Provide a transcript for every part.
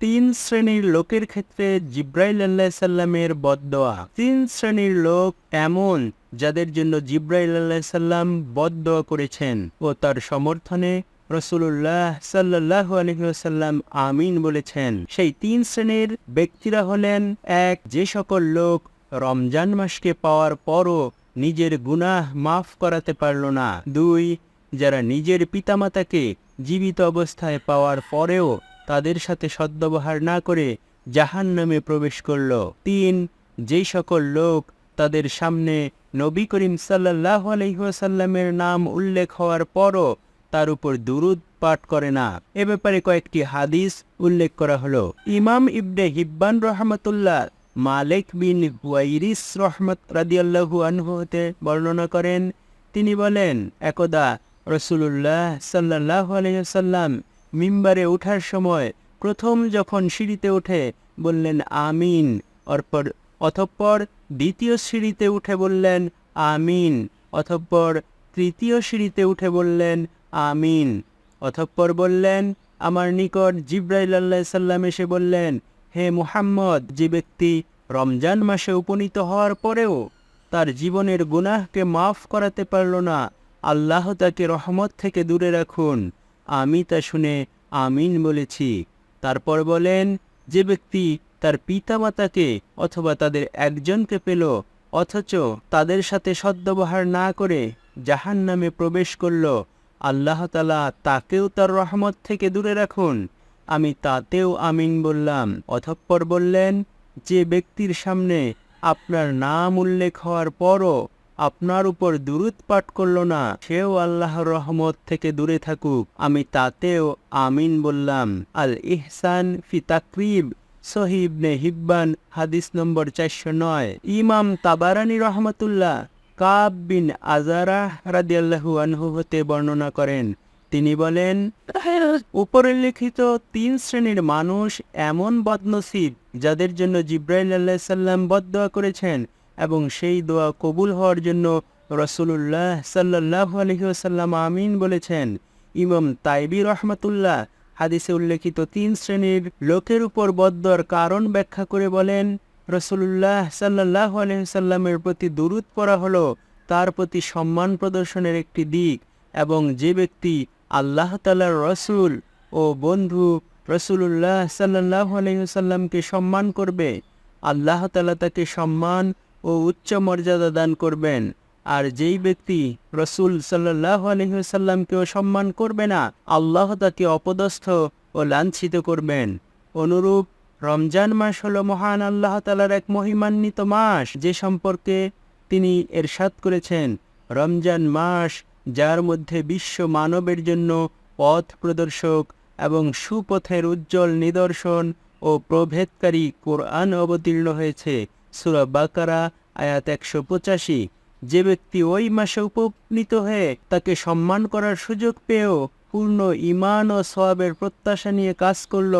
তিন শ্রেণির লোকের ক্ষেত্রে জিব্রাইল আল্লাহ সাল্লামের বদদোয়া। তিন শ্রেণির লোক এমন যাদের জন্য জিব্রাইল আল্লাহ সাল্লাম বদদোয়া করেছেন ও তার সমর্থনে রসুল্লাহ সাল্লাহ আলহিহাসাল্লাম আমিন বলেছেন। সেই তিন শ্রেণির ব্যক্তিরা হলেন এক, যে সকল লোক রমজান মাসকে পাওয়ার পরও নিজের গুনাহ মাফ করাতে পারল না। দুই, যারা নিজের পিতামাতাকে জীবিত অবস্থায় পাওয়ার পরেও তাদের সাথে সদ্ব্যবহার না করে জাহান নামে প্রবেশ করল। তিন, যেই সকল লোক তাদের সামনে নবী করিম সাল্লাহ আলহিহাসাল্লামের নাম উল্লেখ হওয়ার পরও তার উপর দুরুদ পাঠ করে না। এ ব্যাপারে কয়েকটি হাদিস উল্লেখ করা হলো। ইমাম ইবনে হিব্বান রহমতুল্লাহ মালেক বিন হুয়াইরিস রহমত রাদিয়াল্লাহু আনহু বর্ণনা করেন। তিনি বলেন, একদা রসুল্লাহ সাল্লাহ আলহিহাল্লাম মিম্বারে ওঠার সময় প্রথম যখন সিঁড়িতে ওঠে, বললেন, আমিন। অরপর, অতঃপর দ্বিতীয় সিঁড়িতে উঠে বললেন, আমিন। অতঃপর তৃতীয় সিঁড়িতে উঠে বললেন, আমিন। অতঃপর বললেন, আমার নিকট জিব্রাইল আল্লাহ সাল্লাম এসে বললেন, হে মুহাম্মদ, যে ব্যক্তি রমজান মাসে উপনীত হওয়ার পরেও তার জীবনের গুনাহকে মাফ করাতে পারল না, আল্লাহ তাকে রহমত থেকে দূরে রাখুন। আমি তা শুনে আমিন বলেছি। তারপর বলেন, যে ব্যক্তি তার পিতামাতাকে অথবা তাদের একজনকে পেল, অথচ তাদের সাথে সদ্ব্যবহার না করে জাহান নামে প্রবেশ করল, আল্লাহ তালা তাকেও তার রহমত থেকে দূরে রাখুন। আমি তাতেও আমিন বললাম। অথপ্পর বললেন, যে ব্যক্তির সামনে আপনার নাম উল্লেখ হওয়ার পরও আপনার উপর দুরুদ পাঠ করল না, সেও আল্লাহর রহমত থেকে দূরে থাকুক। আমি তাতেও আমিন বললাম। আল ইহসান ফি তাকরিব সহিবনে হিব্বান, হাদিস নম্বর চারশো নয়। ইমাম তাবারানি রহমতুল্লাহ কাব বিন আজারা রাদিয়াল্লাহু আনহু হতে বর্ণনা করেন। তিনি বলেন, উপরে লিখিত তিন শ্রেণির মানুষ এমন বদনসিব, যাদের জন্য জিব্রাইল আল্লাহ সাল্লাম বদদোয়া করেছেন। এবং সেই দোয়া কবুল হওয়ার জন্য রসুল্লাহ সাল্লাহ আলহিহাসাল্লাম আমিন বলেছেন। ইমাম তাইবি রহমতুল্লাহ হাদিসে উল্লেখিত তিন শ্রেণির লোকের উপর বদ্দর কারণ ব্যাখ্যা করে বলেন রসুল্লাহ সাল্লাহ আলহিসাল্লামের প্রতি দুরুদ পড়া হলো তার প্রতি সম্মান প্রদর্শনের একটি দিক এবং যে ব্যক্তি আল্লাহ তালার রসুল ও বন্ধু রসুল্লাহ সাল্লাহ আলহিসাল্লামকে সম্মান করবে, আল্লাহ তালা তাকে সম্মান ও উচ্চ মর্যাদা দান করবেন। আর যেই ব্যক্তি রসুল সাল্লাহ আলহিসাল্লামকেও সম্মান করবে না, আল্লাহ তাকে অপদস্থ ও লাঞ্ছিত করবেন। অনুরূপ, রমজান মাস হল মহান আল্লাহ তালার এক মহিমান্বিত মাস। যে সম্পর্কে তিনি এরশাদ করেছেন, রমজান মাস যার মধ্যে বিশ্ব মানবের জন্য পথ প্রদর্শক এবং সুপথের উজ্জ্বল নিদর্শন ও প্রভেদকারী কোরআন অবতীর্ণ হয়েছে। সুরা বাকারা, আয়াত একশো পঁচাশি। যে ব্যক্তি ওই মাসে উপনীত হয়ে তাকে সম্মান করার সুযোগ পেয়েও পূর্ণ ইমান ও সওয়াবের প্রত্যাশা নিয়ে কাজ করল,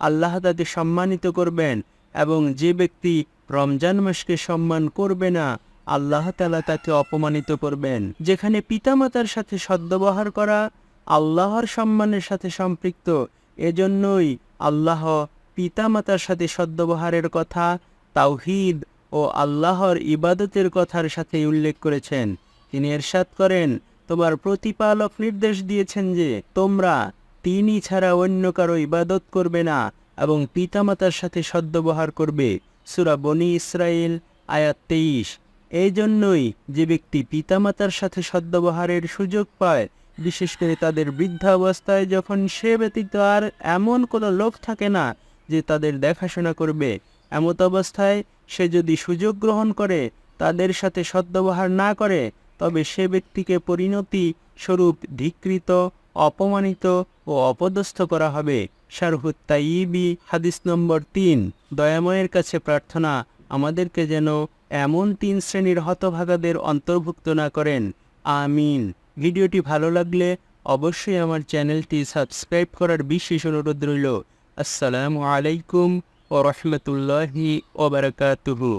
আল্লাহ তাকে সম্মানিত করবেন এবং যে ব্যক্তি রমজান মাসকে সম্মান করবে না, আল্লাহ তালা তাকে অপমানিত করবেন। যেখানে পিতামাতার সাথে সদ্ব্যবহার করা, আল্লাহর সম্মানের সাথে সম্পৃক্ত, এজন্যই আল্লাহ পিতামাতার সাথে সদ্ব্যবহারের কথা তাওহিদ ও আল্লাহর ইবাদতের কথার সাথে উল্লেখ করেছেন। তিনি এরশাদ করেন, তোমার প্রতিপালক নির্দেশ দিয়েছেন যে তোমরা তিনি ছাড়া অন্য কারও ইবাদত করবে না এবং পিতামাতার সাথে সদ্ব্যবহার করবে। সুরা বনি ইসরায়েল আয়াত তেইশ। এই জন্যই যে ব্যক্তি পিতামাতার সাথে সদ্ব্যবহারের সুযোগ পায়, বিশেষ করে তাদের বৃদ্ধাবস্থায় যখন সে ব্যতীত আর এমন কোনো লোক থাকে না যে তাদের দেখাশোনা করবে এমত অবস্থায় সে যদি সুযোগ গ্রহণ করে, তাদের সাথে সদ্ব্যবহার না করে, তবে সে ব্যক্তিকে পরিণতি স্বরূপ ধিকৃত, অপমানিত ও অপদস্থ করা হবে। শারহুত তাইবি হাদিস নম্বর তিন। দয়াময়ের কাছে প্রার্থনা, আমাদেরকে যেন এমন তিন শ্রেণির হতভাগাদের অন্তর্ভুক্ত না করেন। আমিন। ভিডিওটি ভালো লাগলে অবশ্যই আমার চ্যানেলটি সাবস্ক্রাইব করার বিশেষ অনুরোধ রইল। আসসালামু আলাইকুম ও রহমতুল্লাহি ওবরাকাতুহু